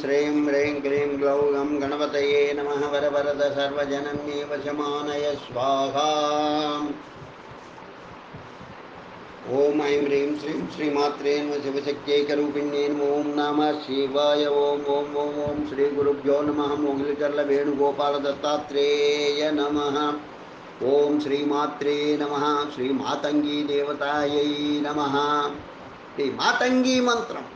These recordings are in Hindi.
श्रीं ह्रीं क्लीं ग्लौं गं गणपतये नमः वरवरद सर्वजनन्ये वशमानय स्वाहा। ॐ ऐं ह्रीं श्रीं श्रीमात्रे नमः शिवशक्त्यैकरूपिण्ये नमो ॐ नमः शिवाय ॐ ॐ ॐ ॐ श्रीगुरुभ्यो नमः मोगिलचर्लवेणुगोपालदत्तात्रेय नमः। ॐ श्रीमात्रे नमः श्रीमातङ्गीदेवतायै नमः। श्रीमातङ्गीमन्त्रम्।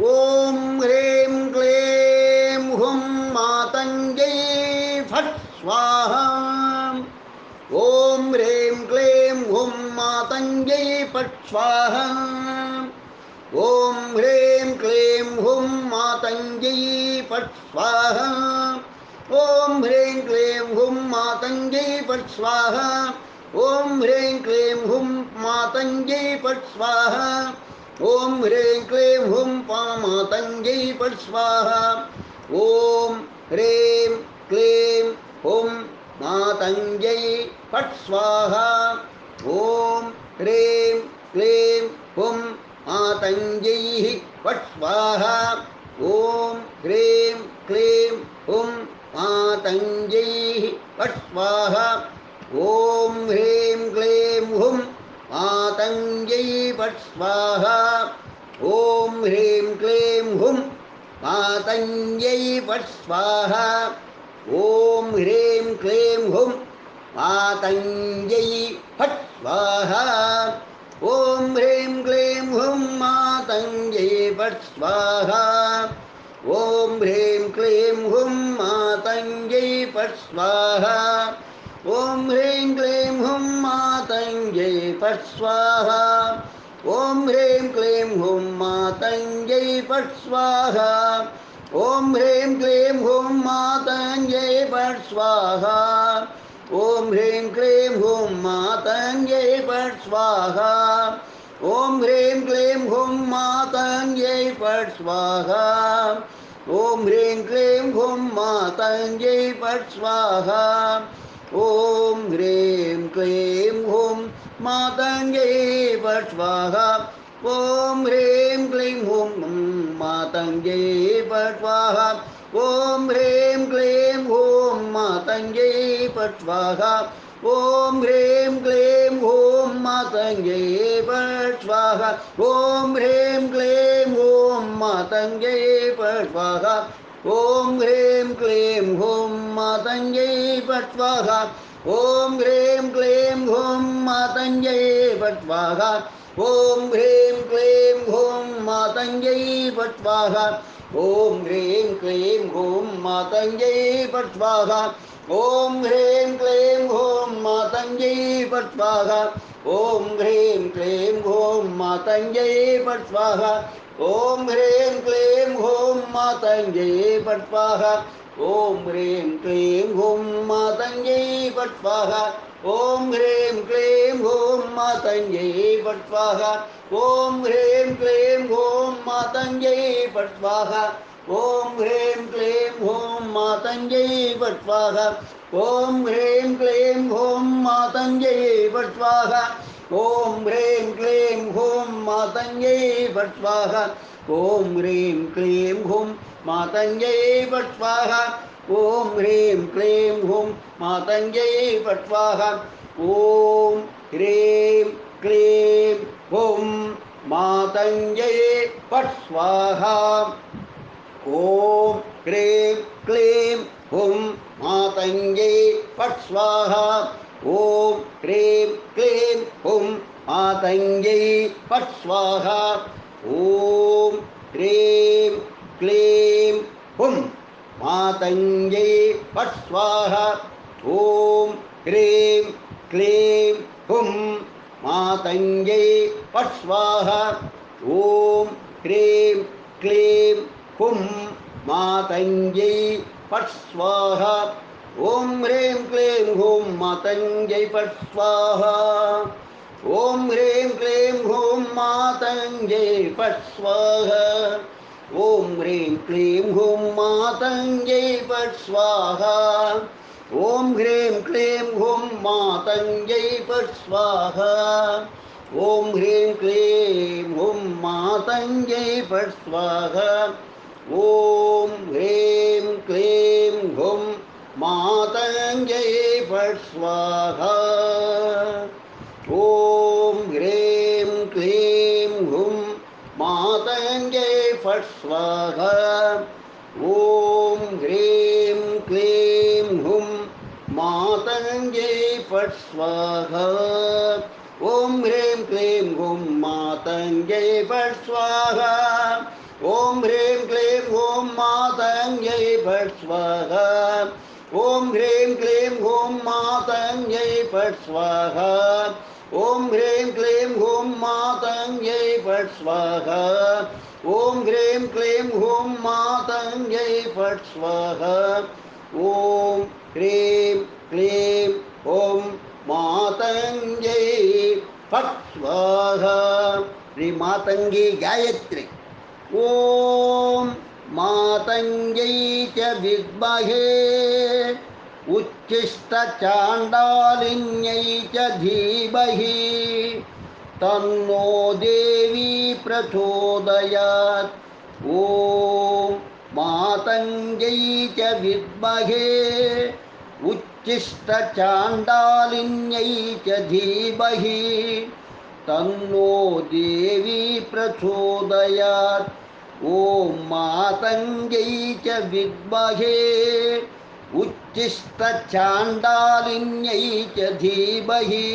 ॐ ह्रीं क्लीं हुं मातङ्गै फट् स्वाहा। ॐ ह्रीं क्लीं हुं मातङ्गै फट् स्वाहा। ॐ ह्रीं क्लीं हुं मातङ्गै फट् स्वाहा। ॐ ह्रीं क्लीं हुं मातङ्गै फट् स्वाहा। ॐ ह्रीं क्लीं हुं मातङ्गै फट् स्वाहा ॐ ह्रीं क्लीं हुं पामातङ्गै फट् स्वाहा ॐ ह्रीं क्लीं हुं मातङ्गै फट् स्वाहा ॐ ह्रीं क्लीं हुं मातङ्गैः फट् स्वाहा ॐ ह्रीं क्लीं हुं मातङ्गैः फट् स्वाहा ॐ ह्रीं क्लीं हुं मातङ्गै फट् स्वाहा ॐ ह्रीं क्लीं हुं। मातङ्गै फट् स्वाहा ॐ ह्रीं क्लीं हुं। मातङ्गै फट् स्वाहा ॐ ह्रीं क्लीं हुं। मातङ्गै फट् स्वाहा ॐ ह्रीं क्लीं हुं। मातङ्गै फट् स्वाहा ॐ ह्रीं क्लीं हुं मातङ्ग्यै पट्स्वाहा ॐ ह्रीं क्लीं हुं मातङ्ग्यै पट्स्वाहा ॐ ह्रीं क्लीं हुं मातङ्ग्यै पट्स्वाहा ॐ ह्रीं क्लीं हुं मातङ्ग्यै पट्स्वाहा ॐ ह्रीं क्लीं हुं मातङ्ग्यै पट्स्वाहा ॐ ह्रीं क्लीं हुं मातङ्ग्यै पट्स्वाहा ॐ ह्रीं क्लीं हुं मातङ्गै स्वाहा ॐ ह्रीं क्लीं हुं मातङ्गै स्वाहा ॐ ह्रीं क्लीं हुं मातङ्गै स्वाहा ॐ ह्रीं क्लीं हुं मातङ्गै स्वाहा ॐ ह्रीं क्लीं हुं मातङ्गै स्वाहा ॐ ह्रीं क्लीं हुं मातङ्गै फट् स्वाहा ॐ ह्रीं क्लीं हुं मातङ्गै फट् स्वाहा ॐ ह्रीं क्लीं हुं मातङ्गै फट् स्वाहा ॐ ह्रीं क्लीं हुं मातङ्गै फट् स्वाहा ॐ ह्रीं क्लीं हुं मातङ्गै फट् स्वाहा ॐ ह्रीं क्लीं हुं मातंजये पर स्वाहा। ओम ह्रीं क्लीं हों मातंजये पर स्वाहा। ओम ह्रीं क्लीं हों मातंजये पर स्वाहा। ओम ह्रीं क्लीं हों मातंजये पर स्वाहा। ओम ह्रीं क्लीं हों मातंजये पर स्वाहा। ओम ह्रीं क्लीं हों मातंजये पर स्वाहा। ओम ह्रीं क्लीं हों मातंजये पर स्वाहा। ॐ ह्रीं क्लीं हुं मातङ्गै फट् स्वाहा ॐ ह्रीं क्लीं हुं मातङ्गै फट् स्वाहा ॐ ह्रीं क्लीं हुं मातङ्गै फट् स्वाहा ॐ ह्रीं क्लीं हुं मातङ्गै फट् स्वाहा ॐ ह्रीं क्लीं हुं मातङ्गै ॐ ह्रीं क्लीं हुं मातङ्गै फट् स्वाहा ॐ ह्रीं क्लीं हुं मातङ्गै फट् स्वाहा ॐ ह्रीं क्लीं हुं मातङ्गै फट् स्वाहा ॐ ह्रीं क्लीं हुं मातङ्गै फट् स्वाहा ॐ ह्रीं क्लीं हुं मातङ्गै फट् स्वाहा ॐ ह्रीं क्लीं हुं मातङ्गै फट् स्वाहा ॐ ह्रीं क्लीं हुं मातङ्गै फट् स्वाहा ॐ ह्रीं क्लीं हुं मातङ्गै फट् स्वाहा ॐ ह्रीं क्लीं हुं मातङ्गै फट् स्वाहा ॐ ह्रीं क्लीं मातङ्गै फट् स्वाहा। ॐ ह्रीं क्लीं हुं मातङ्गै फट् स्वाहा। ॐ ह्रीं क्लीं हुं मातङ्गै फट् ॐ ह्रीं क्लीं हुं मातङ्गै फट् स्वाहा। ॐ ह्रीं क्लीं हुं मातङ्गै फट् ॐ ह्रीं क्लीं हुं मातङ्गै फट् स्वाहा। ॐ ह्रीं क्लीं हुं मातङ्गै फट् स्वाहा। ॐ ह्रीं क्लीं हुं मातङ्गै फट् स्वाहा। ॐ ह्रीं क्लीं हुं मातङ्गै फट् स्वाहा। श्रीमातङ्गी गायत्री। ॐ मातङ्गै च विद्महे, उच्छिष्टचाण्डालिन्यै च धीमहि। तन्नो देवी प्रचोदयात्। ॐ मातङ्गै च विद्महे, उच्छिष्टचाण्डालिन्यै च धीमहि। तन्नो देवी प्रचोदयात्। ॐ मातङ्गै च विद्महे उच्छिष्टचाण्डालिन्यै च धीमहि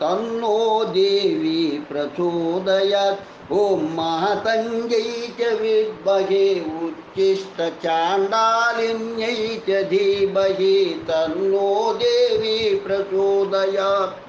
तन्नो देवी प्रचोदयात् ॐ मातङ्गै च विद्महे उच्छिष्टचाण्डालिन्यै च धीमहि तन्नो देवी प्रचोदयात्।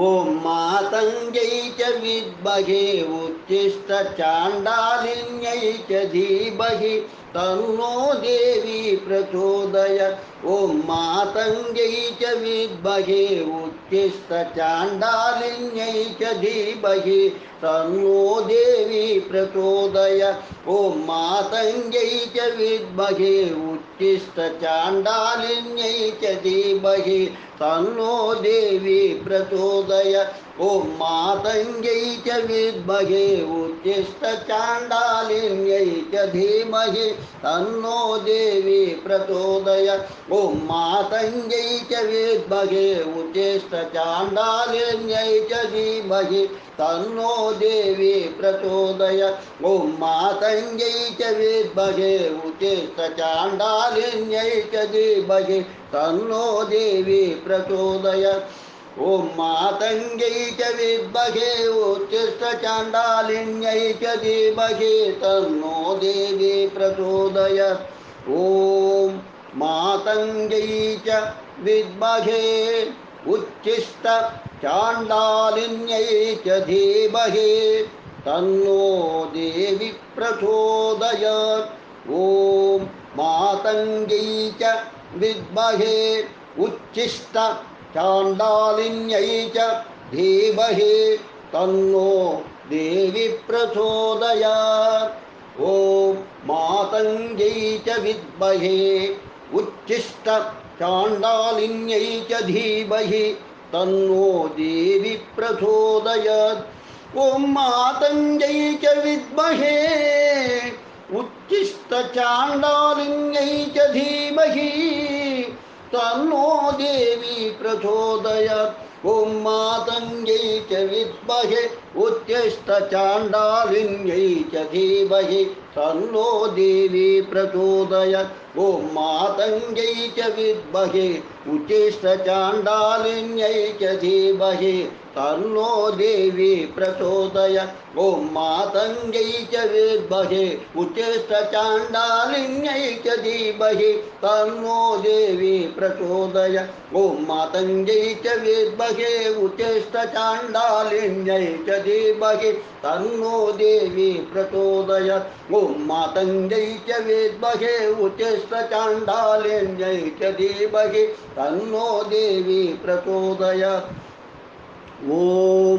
ॐ मातङ्गै च विद्महे उच्छिष्टचाण्डालिन्यै च धीमहि तन्नो देवी प्रचोदय। ॐ मातङ्गै च विद्महे उच्छिष्टचाण्डालिन्यै च धीमहि तन्नो देवी प्रचोदय। ॐ मातङ्गै च विद्महे उच्छिष्टचाण्डालिन्यै च धीमहि तन्नो देवी प्रचोदय ॐ मातङ्गै च विद्महे उच्छिष्टचाण्डालिन्यै च धीमहि तन्नो देवी प्रचोदय ॐ मातङ्गै च विद्महे उच्छिष्टचाण्डालिन्यै च धीमहि तन्नो देवी प्रचोदय ॐ मातङ्गै च विद्महे च धीमहि तन्नो देवी प्रचोदय। ॐ मातङ्गै च विद्महे उच्छिष्टचाण्डालिन्यै च धीमहि, तन्नो देवी प्रचोदय। ॐ मातङ्गै च विद्महे उच्छिष्टचाण्डालिन्यै च धीमहि, तन्नो देवी प्रचोदयात् ॐ मातङ्गै च विद्महे उच्छिष्टचाण्डालिन्यै च धीमहि तन्नो देवी प्रचोदयात्। ॐ मातङ्गै च विद्महे उच्छिष्टचाण्डालिन्यै च धीमहि तन्नो देवी प्रचोदयात्। ॐ मातङ्गै च विद्महे धीमहि, तन्नो देवी प्रचोदयात् ॐ मातङ्गै च विद्महे उच्छिष्टचाण्डालिन्यै च धीमहि, तन्नो देवी प्रचोदयात् ॐ मातङ्गै च विद्महे उच्छिष्टचाण्डालिन्यै च धीमहि तन्नो देवी प्रचोदय, ॐ मातङ्गै च विद्महे। उच्चिष्टचाण्डालिन्यै च धीमहि तन्नो देवी प्रचोदय, ॐ मातङ्गै च विद्महे। उच्चिष्टचाण्डालिन्यै च धीमहि तन्नो देवी प्रचोदय, ॐ मातङ्गै च विद्महे। उच्चिष्टचाण्डालिन्यै च धीमहि तन्नो देवी प्रचोदय। ॐ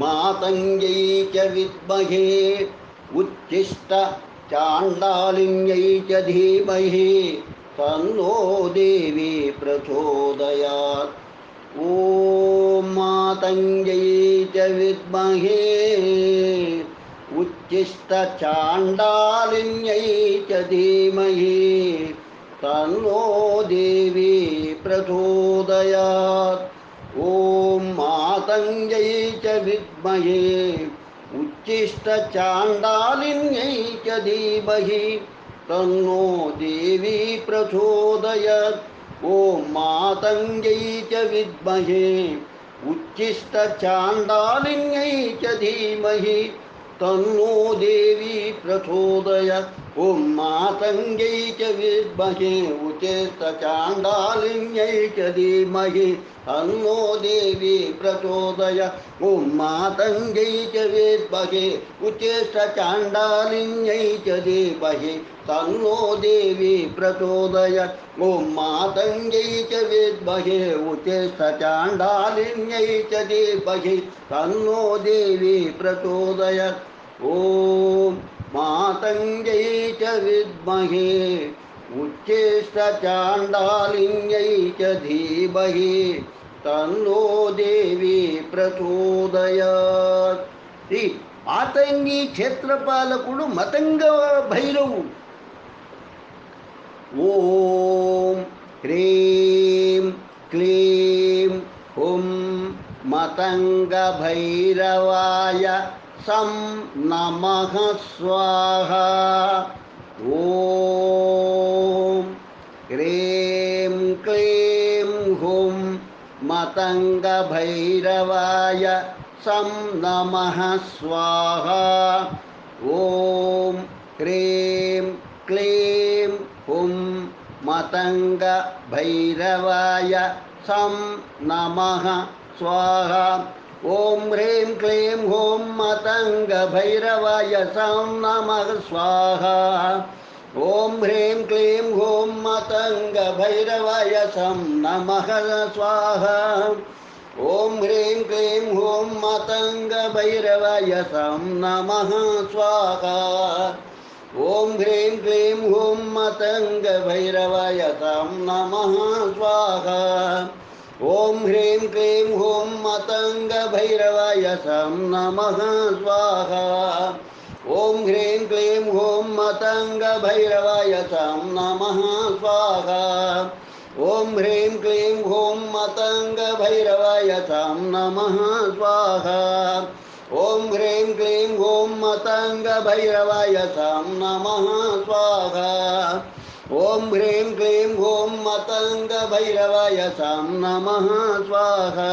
मातङ्गै च विद्महे उच्छिष्टचाण्डालिन्यै च धीमहि, तन्नो देवी प्रचोदयात् ॐ मातङ्गै च विद्महे उच्चिष्टचाण्डालिन्यै च धीमहि तन्नो देवी प्रचोदयात्। ॐ मातङ्गै च विद्महे उच्चिष्टचाण्डालिन्यै च धीमहि, तन्नो देवी प्रचोदयात्। ॐ मातङ्गै च विद्महे उच्चिष्टचाण्डालिन्यै च धीमहि, तन्नो देवी प्रचोदयात्। ॐ मातङ्गै च विद्महे उच्चिष्टचाण्डालिन्यै च धीमहि तन्नो देवी प्रचोदयात् ॐ मातङ्गै च विद्महे उच्चिष्टचाण्डालिन्यै च धीमहि तन्नो देवी प्रचोदयात् ॐ मातङ्गै च विद्महे उच्चिष्टचाण्डालिन्यै च धीमहि तन्नो देवी प्रचोदयात् ॐ मातङ्गै च विद्महे उच्चिष्टचाण्डालिन्यै च धीमहि तन्नो देवी ప్రచోదయాత్ ఈ ఆతంగి క్షేత్రపాలకుడు మతంగ భైరవు ఓం హ్రీం క్లీం హుం మతంగ భైరవాయ सं नमः स्वाहा। ॐ ह्रीं क्लीं हुं मतङ्गभैरवाय सं नमः स्वाहा। ॐ ह्रीं क्लीं हुं मतङ्गभैरवाय सं नमः स्वाहा। ॐ ह्रीं क्लीं हूँ मतङ्गभैरवाय सं नमः स्वाहा। ॐ ह्रीं क्लीं हूँ मतङ्गभैरवाय सं नमः स्वाहा। ॐ ह्रीं क्लीं हूँ मतङ्गभैरवाय सं नमः स्वाहा। ॐ ह्रीं क्लीं हूँ मतङ्गभैरवाय सं नमः स्वाहा। ॐ ह्रीं क्लीं हूँ मतङ्गभैरवाय सं नमः स्वाहा। ॐ ह्रीं क्लीं हूँ मतङ्गभैरवाय सं नमः स्वाहा। ॐ ह्रीं क्लीं हूँ मतङ्गभैरवाय सं नमः स्वाहा। ॐ ह्रीं क्लीं हूँ मतङ्गभैरवाय सं नमः स्वाहा। ॐ ह्रीं क्लीं हों मतङ्गभैरवयसं नमः स्वाहा।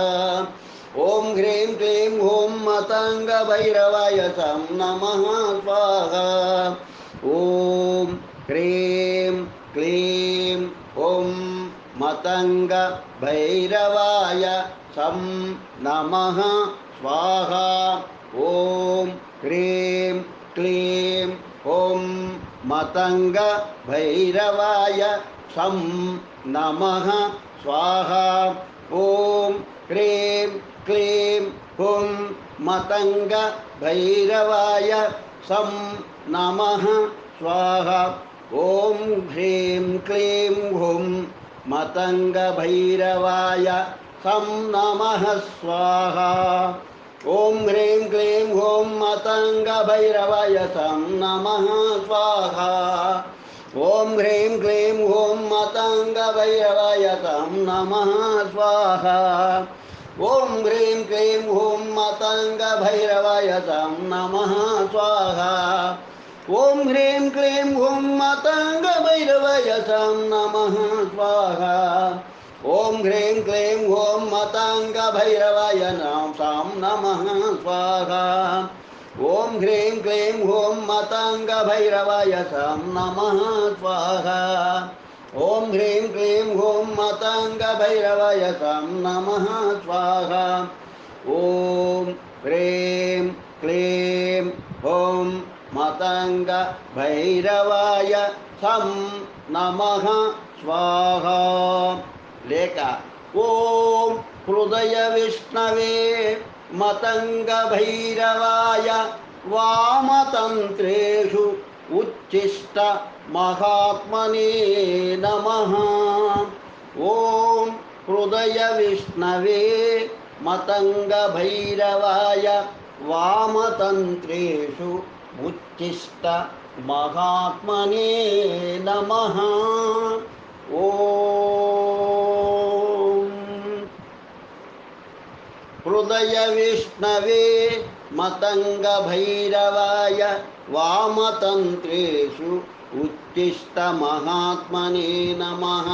ॐ ह्रीं क्लीं ॐ मतङ्गभैरवयसं नमः स्वाहा। ॐ ह्रीं क्लीं ॐ मतङ्गभैरवाय सं नमः स्वाहा। ॐ ह्रीं क्लीं ॐ मतङ्गभैरवाय सं नमः। स्वाहा। ॐ क्रीं क्लीं हुं मतङ्गभैरवाय सं नमः। स्वाहा। ॐ ह्रीं क्लीं हुं मतङ्गभैरवाय सं नमः। स्वाहा। ॐ ह्रीं क्लीं ॐ मतङ्गभैरवय तं नमः स्वाहा। ॐ ह्रीं क्लीं ॐ मतङ्गभैरवय तं नमः स्वाहा। ॐ ह्रीं क्लीं ॐ मतङ्गभैरवय तं नमः स्वाहा। ॐ ह्रीं क्लीं मतंग मतङ्गभैरवय तं नमः स्वाहा। ॐ ह्रीं क्लीं ॐ मताङ्गभैरवाय नां सां नमः, स्वाहा। ॐ ह्रीं क्लीं ॐ मताङ्गभैरवाय सां नमः, स्वाहा। ॐ ह्रीं क्लीं ॐ मताङ्गभैरवाय सां नमः, स्वाहा। ॐ ह्रीं क्लीं ॐ मताङ्गभैरवाय सं नमः, स्वाहा। लेख। ओ हृदय विष्णव लेकर ॐ हृदयविष्णवे मतङ्गभैरवाय वामतन्त्रेषु उच्छिष्टमहात्मने नमः। ॐ हृदयविष्णवे वामतंत्रु वामतन्त्रेषु महात्म नम। ओ हृदयविष्णवे मतङ्गभैरवाय वामतन्त्रेषु उत्तिष्ठमहात्मने नमः।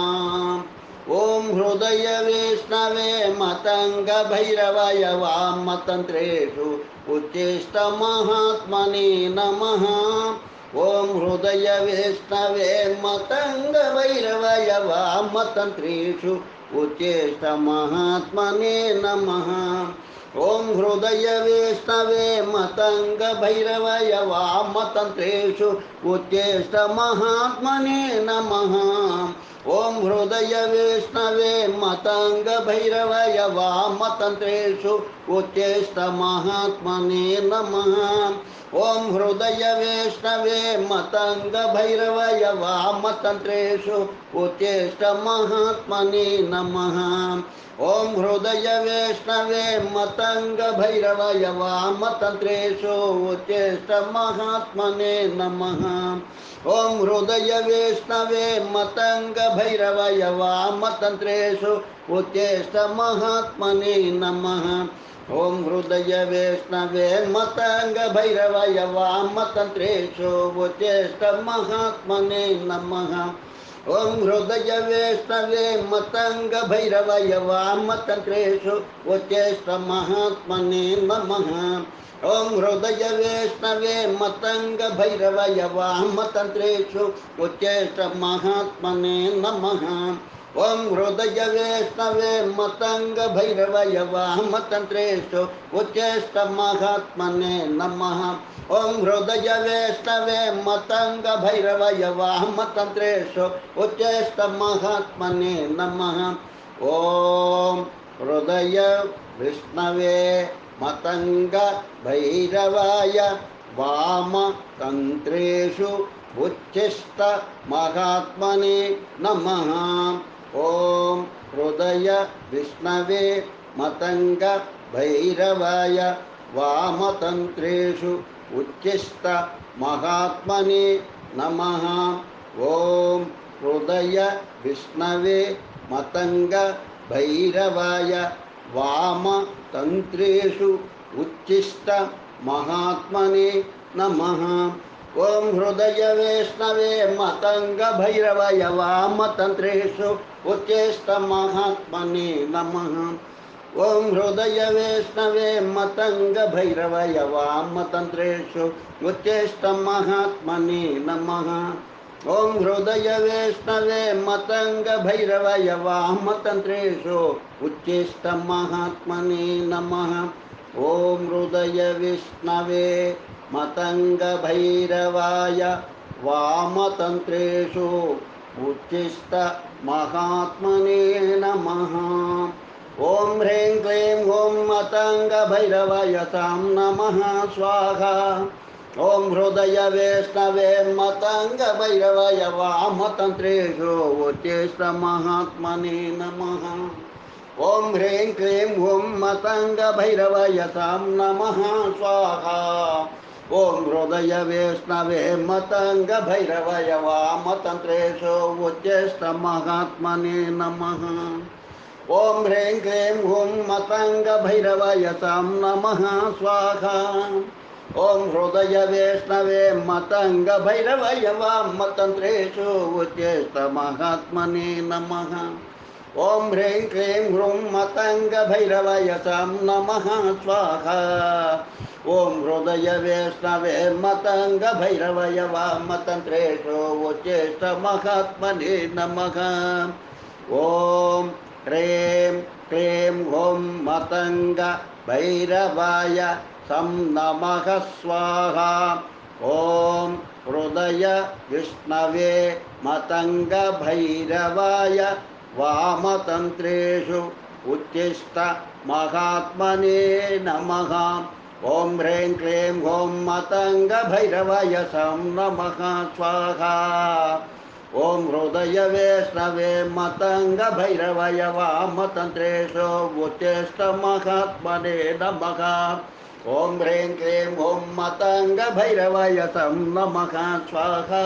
ॐ हृदयविष्णवे मतङ्गभैरवाय वामतन्त्रेषु उत्तिष्ठमहात्मने नमः। ॐ हृदयविष्णवे मतङ्गभैरवाय वामतन्त्रेषु उच्चेष्टमहात्मने नमः। ॐ हृदयविष्णवे मतङ्गभैरवय वामतन्त्रेषु उच्चेष्टमहात्मने नमः। ॐ हृदयविष्णवे मतङ्गभैरवय वामतन्त्रेषु उच्चेष्टमहात्मने नमः। ॐ हृदयविष्णवे मतङ्गभैरवय वामतन्त्रेषु उच्चेष्टमहात्मने नमः। ॐ हृदयविष्णवे मतङ्गभैरवय वामतन्त्रेषु उच्चेष्टमहात्मने नमः। ॐ हृदयविष्णवे मतङ्गभैरवय वामतन्त्रेषु उच्चेष्टमहात्मने नमः। ॐ हृदयविष्णवे मतङ्गभैरवय वामतन्त्रेषु उच्चेष्टमहात्मने नमः। ॐ हृदयवेष्णवे मतङ्गभैरवय वामतन्त्रेषु उच्चेष्टमहात्मने नमः। ॐ हृदयवेष्णवे मतङ्गभैरवय वामतन्त्रेषु महात्मने नमः। ॐ हृदयवेष्णवे मतङ्गभैरवय वामतन्त्रेषु उच्चेष्टमहात्मने नमः। ॐ हृदयवेष्णवे मतङ्गभैरवय वामतन्त्रेषु उच्चेष्टमहात्मने नमः। ॐ हृदय विष्णवे मतङ्गभैरवाय वामतन्त्रेषु उच्चिष्टमहात्मने नमः। ॐ हृदय विष्णवे मतङ्गभैरवाय वामतन्त्रेषु उच्चिष्टमहात्मने नमः। ॐ हृदय विष्णवे मतङ्गभैरवाय वामतन्त्रेषु उच्चिष्टमहात्मने नमः ॐ हृदयवेष्णवे मतङ्गभैरवय वामतन्त्रेषु उच्चेष्टमहात्मने नमः। ॐ हृदयवेष्णवे मतङ्गभैरवय वामतन्त्रेषु उच्चेष्टमहात्मने नमः। ॐ हृदयवेष्णवे मतङ्गभैरवय वामतन्त्रेषु उच्चिष्टमहात्मने नमः। ॐ हृदयविष्णवे मतङ्गभैरवाय वामतन्त्रेषु उच्चिष्टमहात्मने नमः। ॐ ह्रीं क्लीं ॐ मतङ्गभैरवाय तां नमः, स्वाहा। ॐ हृदयवेष्णवे मतङ्गभैरवय वामतन्त्रेषु उच्चिष्टमहात्मने नमः। ॐ ह्रीं क्लीं ॐ मतङ्गभैरवय तां नमः, स्वाहा। ॐ हृदयवेष्णवे मतङ्गभैरवय वामतन्त्रेषु उच्चेष्टमहात्मने नमः। ॐ ह्रीं क्लीं ॐ मतङ्गभैरवय तां नमः, स्वाहा। ओं हृदय वैष्णव ॐ हृदयवेष्णवे मतङ्गभैरवय वामतन्त्रेषु उच्चेष्टमहात्मने नमः। ॐ ह्रीं क्लीं ह्रूं मतङ्गभैरवय तां नमः, स्वाहा। ॐ हृदयवेष्णवे मतङ्गभैरवय वामतन्त्रेषु उच्चेष्टमहात्मने नमः। ॐ ह्रीं क्लीं ॐ मतङ्गभैरवाय तं नमः स्वाहा। ॐ हृदय विष्णवे मतङ्गभैरवाय वामतन्त्रेषु उच्चिष्टमहात्मने नमः। ॐ ह्रीं क्लीं ॐ मतङ्गभैरवाय तं नमः, स्वाहा। ॐ हृदयवेष्णवे मतङ्गभैरवय वामतन्त्रेषु उच्चेष्टमहात्मने नमः। ॐ ह्रीं क्लीं ॐ मतङ्गभैरवाय तं नमः, स्वाहा।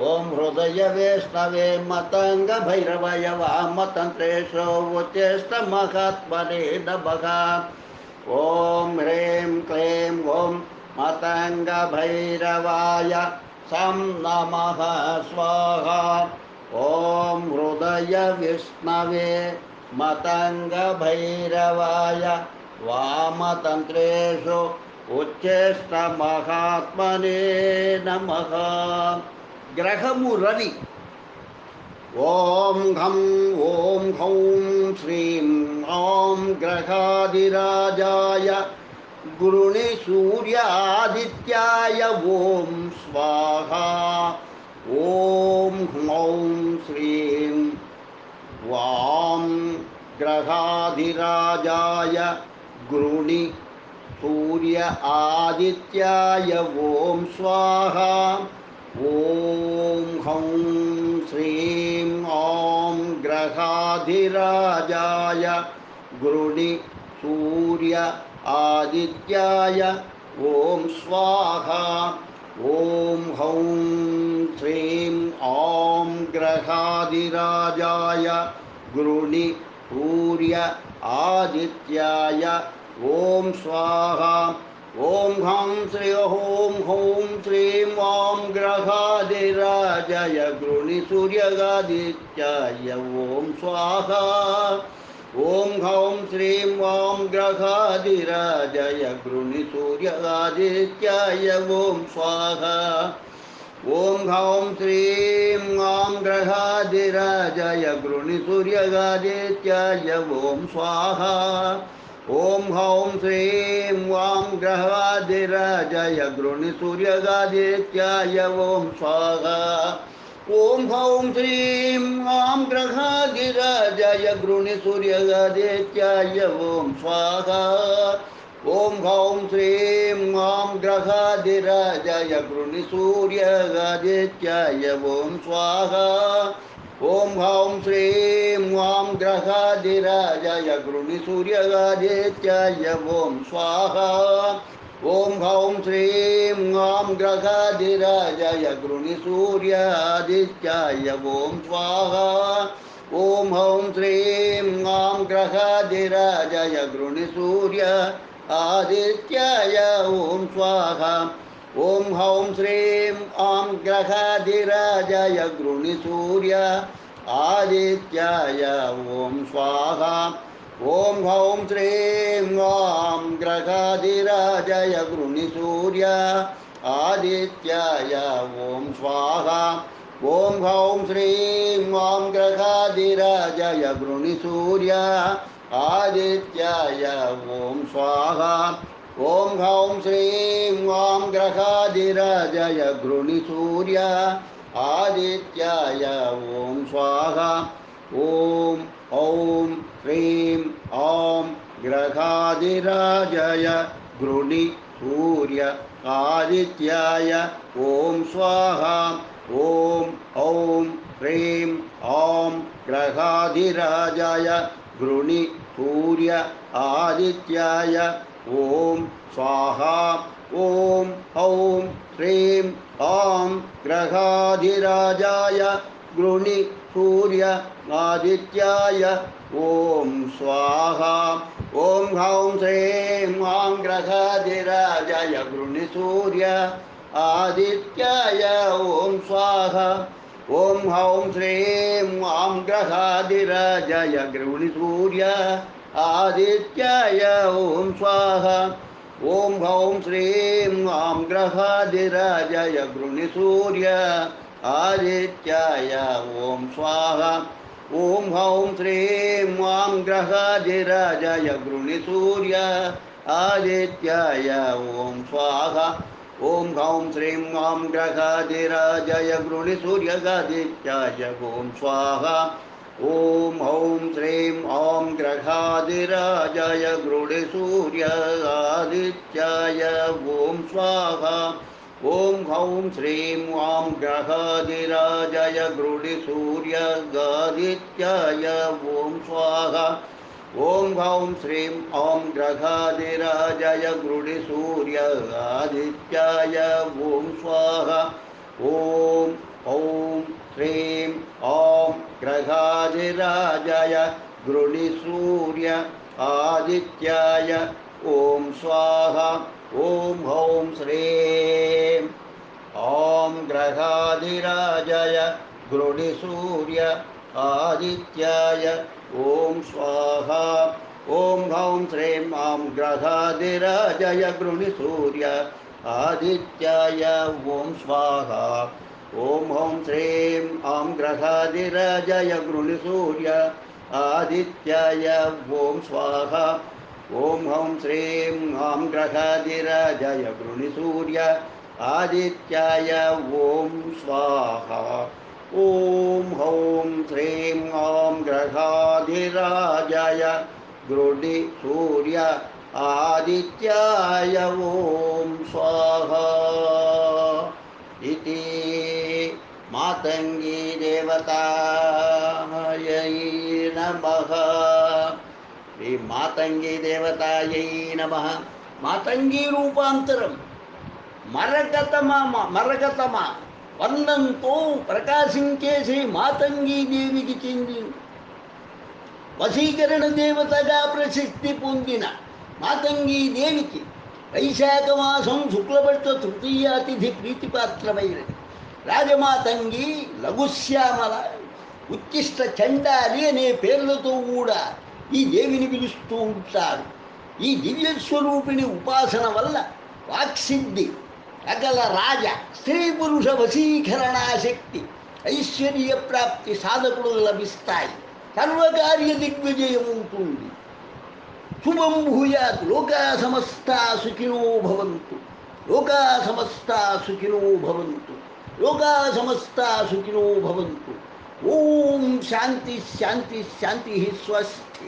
ॐ हृदयवेष्णवे मतङ्गभैरवाय वामतन्त्रेषु उच्चेष्टमहात्मने नमः। ॐ ह्रीं क्लीं ॐ मतङ्गभैरवाय सं नमः स्वाहा। ॐ हृदयविष्णवे मतङ्गभैरवाय वामतन्त्रेषु उच्चेष्टमहात्मने नमः। ग्रहमु रवि ॐ घं ॐ हौं श्रीं ॐ ग्रहादिराजाय गुरुणे सूर्यादित्याय ॐ स्वाहा। ॐ ह्लौं श्रीं वां ग्रहाधिराजाय गुरुणि सूर्य आदित्याय ॐ स्वाहा। ॐ हं श्रीं ॐ ग्रहाधिराजाय, गुरुणि सूर्य आदित्याय, ॐ स्वाहा, ॐ हं श्रीं ॐ ग्रहाधिराजाय, गुरुणि सूर्य आदित्याय, ॐ स्वाहा, ॐ हं श्री, ॐ हौं ॐ ग्रहादिराजय गृणिसूर्यगादित्याय ॐ स्वाहा। ॐ हौं श्रीं ॐ ग्रहादिराजय गृणिसूर्यगादित्याय ॐ स्वाहा। ॐ हौं श्रीं ॐ ग्रहादिराजय गृणिसूर्यगादित्याय ॐ स्वाहा। ॐ हौं श्रीं वां ग्रहादिराजय गृणिसूर्यगादित्याय ॐ स्वाहा। ॐ हौं श्रीं वां ग्रहादिराजय गृणिसूर्यगादित्याय ॐ स्वाहा। ॐ हौं श्रीं वां ग्रहादिराजय गृणिसूर्यगादित्याय ॐ स्वाहा। ॐ हौं श्रीं वां ग्रहादिराजय गृणिसूर्यगादित्याय ॐ स्वाहा। ॐ हौं श्रीं वां ग्रहादिराजय गृणिसूर्यादित्याय ॐ स्वाहा। ॐ हौं श्रीं वां ग्रहादिराजय गृणिसूर्य आदित्याय ॐ स्वाहा। ॐ हौं श्रीं ॐ ग्रहाधिराजाय गृणिसूर्य आदित्याय ॐ स्वाहा। ॐ हौं श्रीं ॐ ग्रहाधिराजाय गृणिसूर्य आदित्याय ॐ स्वाहा। ॐ हौं श्रीं ॐ ग्रहाधिराजाय गृणिसूर्य आदित्याय ॐ स्वाहा। ॐ हौं श्रीं ॐ ग्रहादिराजय गृणिसूर्य आदित्याय ॐ स्वाहा। ॐ ॐ श्रीं ॐ ग्रहादिराजय गृणिसूर्य आदित्याय ॐ स्वाहा। ॐ ॐ श्रीं ॐ ग्रहादिराजाय गृणिसूर्य आदित्याय ॐ स्वाहा, ॐ ॐ श्रीं ॐ ग्रहाधिराजाय गृणि सूर्य आदित्याय ॐ स्वाहा, ॐ हौं श्रीं ॐ ग्रहाधिराजाय गृणि सूर्य आदित्याय ॐ स्वाहा, ॐ हौं श्रीं ॐ ग्रहाधिराजाय गृणि सूर्य आदित्याय ॐ स्वाहा। ॐ हौं श्रीं ॐ ग्रहादिराजय गृणिसूर्य आदित्याय ॐ स्वाहा। ॐ हौं श्रीं ॐ ग्रहादिराजय गृणिसूर्य आदित्याय ॐ स्वाहा। ॐ हौं श्रीं ॐ ग्रहादिराजय गृणिसूर्यगादित्याय ॐ स्वाहा। ॐ ॐ श्रीं ॐ ग्रहादिराजाय गृढसूर्यादित्याय ॐ स्वाहा। ॐ हौं श्रीं ॐ ग्रहादिराजाय गृढसूर्यादित्याय ॐ स्वाहा। ॐ हौं श्रीं ॐ ग्रहादिराजाय गृढसूर्यादित्याय ॐ स्वाहा। ॐ ॐ श्रीं ॐ ग्रहादिराजय गृणिसूर्य, आदित्याय। ओम स्वाहा ओम हौं श्रीं। ॐ ग्रहादिराजय गृणिसूर्य, आदित्याय। ओम स्वाहा ओम हौं श्रीं। आं ग्रहादिराजय गृणिसूर्य, आदित्याय। ओम स्वाहा। ओम ॐ श्रीं ॐ ग्रहादिराजय गृणिसूर्य आदित्याय ॐ स्वाहा। ॐ ॐ श्रीं ॐ ग्रहादिराजय गृणिसूर्य आदित्याय ॐ स्वाहा। ॐ हौं श्रीं ॐ ग्रहाधिराजय गृडि सूर्य आदित्याय ॐ स्वाहा। इति గ్రహాధిరాజాయ గృడి సూర్య ఆదిత్యాయ ఓం స్వాహ ఇది మాతంగీ దేవతాయై నమ శ్రీ మాతంగీ దేవతాయై నమ మాతంగీ రూపాంతరం మరకతమ మరకతమ వర్ణంతో ప్రకాశించే శ్రీ మాతంగీ దేవికి చెంది వశీకరణ దేవతగా ప్రసిద్ధి పొందిన మాతంగీ దేవికి వైశాఖ మాసం శుక్లపక్ష తృతీయ తిథి ప్రీతిపాత్రమైనది రాజమాతంగి లఘుశ్యామల ఉచ్చిష్ట చండాలి అనే పేర్లతో కూడా ఈ దేవిని పిలుస్తూ ఉంటారు ఈ దివ్య స్వరూపిణి ఉపాసన వల్ల వాక్సిద్ధి సకల రాజ స్త్రీ పురుష వశీకరణాశక్తి ఐశ్వర్య ప్రాప్తి సాధకులు లభిస్తాయి. సర్వకార్య దిగ్విజయం ఉంటుంది. శుభం భూయాత్ లోకా సమస్తా సుఖినో భవంతు. లోకా సమస్తా సుఖినో భవంతు. लोका समस्ता सुखिनो भवन्तु। ओम शांति शांति शांति ही स्वस्थ